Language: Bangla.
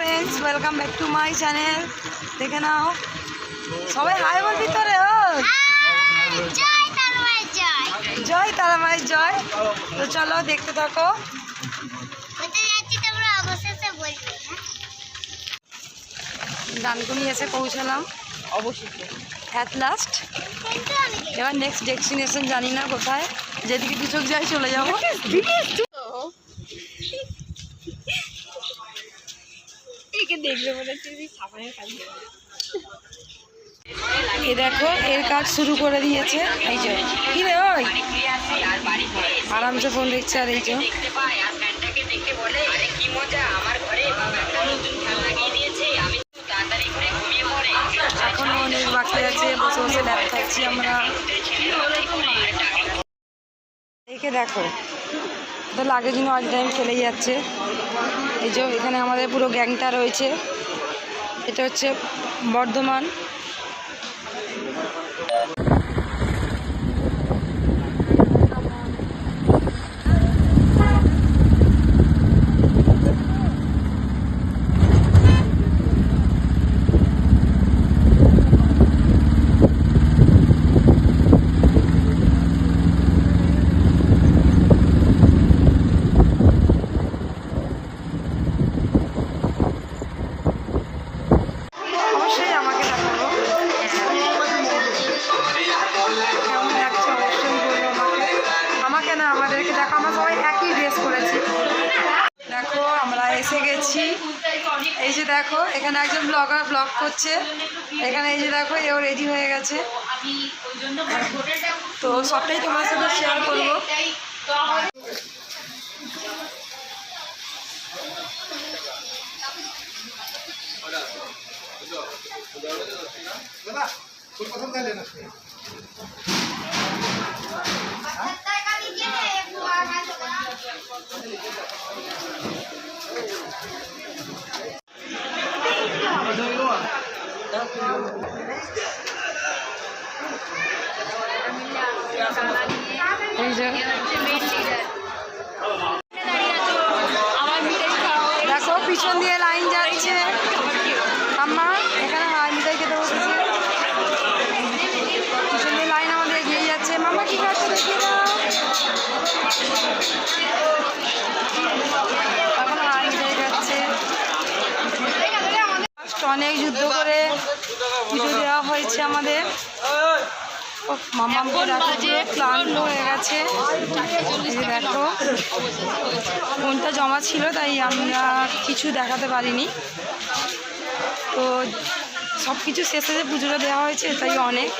Friends welcome back to my channel দেখে নাও। সবাই হাই বলবি তোরে জয় তারমায় জয়। জয় তো চলো দেখতে থাকো? ডানকুনি এসে পৌঁছালাম। অবশ্যই অ্যাট লাস্ট এবার নেক্সট ডেস্টিনেশন জানি না কোথায়। যেদিকে চোখ যাই চলে যাব। এ দেখো, এর কাজ শুরু করে দিয়েছে। এই যে, কি রে ওই? আরামসে ফোন দেখছে আর এই যে। অনেক আছে, বসে বসে আমরা। একে দেখো তো লাগে যেন অল টাইম চলে যাচ্ছে। এই যে এখানে আমাদের পুরো গ্যাংটা রয়েছে। এটা হচ্ছে বর্ধমান। আমাদেরকে দেখো, আমরা সবাই একই ড্রেস করেছি দেখো, আমরা এসে গেছি। এই যে দেখো, এখানে একজন ব্লগার ব্লগ করছে। এখানে এই যে দেখো, এও রেডি হয়ে গেছে। তো সবটাই তোমার সাথে শেয়ার করব। যে দেখো, পিছন দিয়ে লাইন যাচ্ছে। আম্মা, এখানে হাই মিঠাই খেতে বসেছি পিছন দিয়ে লাইন আমাদের এগিয়ে যাচ্ছে। মামা কি খাচ্ছে দেখিয়ে দাও। অনেক যুদ্ধ করে পুজো দেওয়া হয়েছে আমাদের। ক্লান্ত হয়ে গেছে। দেখো ফোনটা জমা ছিল তাই আমরা কিছু দেখাতে পারিনি। তো সব কিছু শেষে যে পুজোটা দেওয়া হয়েছে তাই অনেক।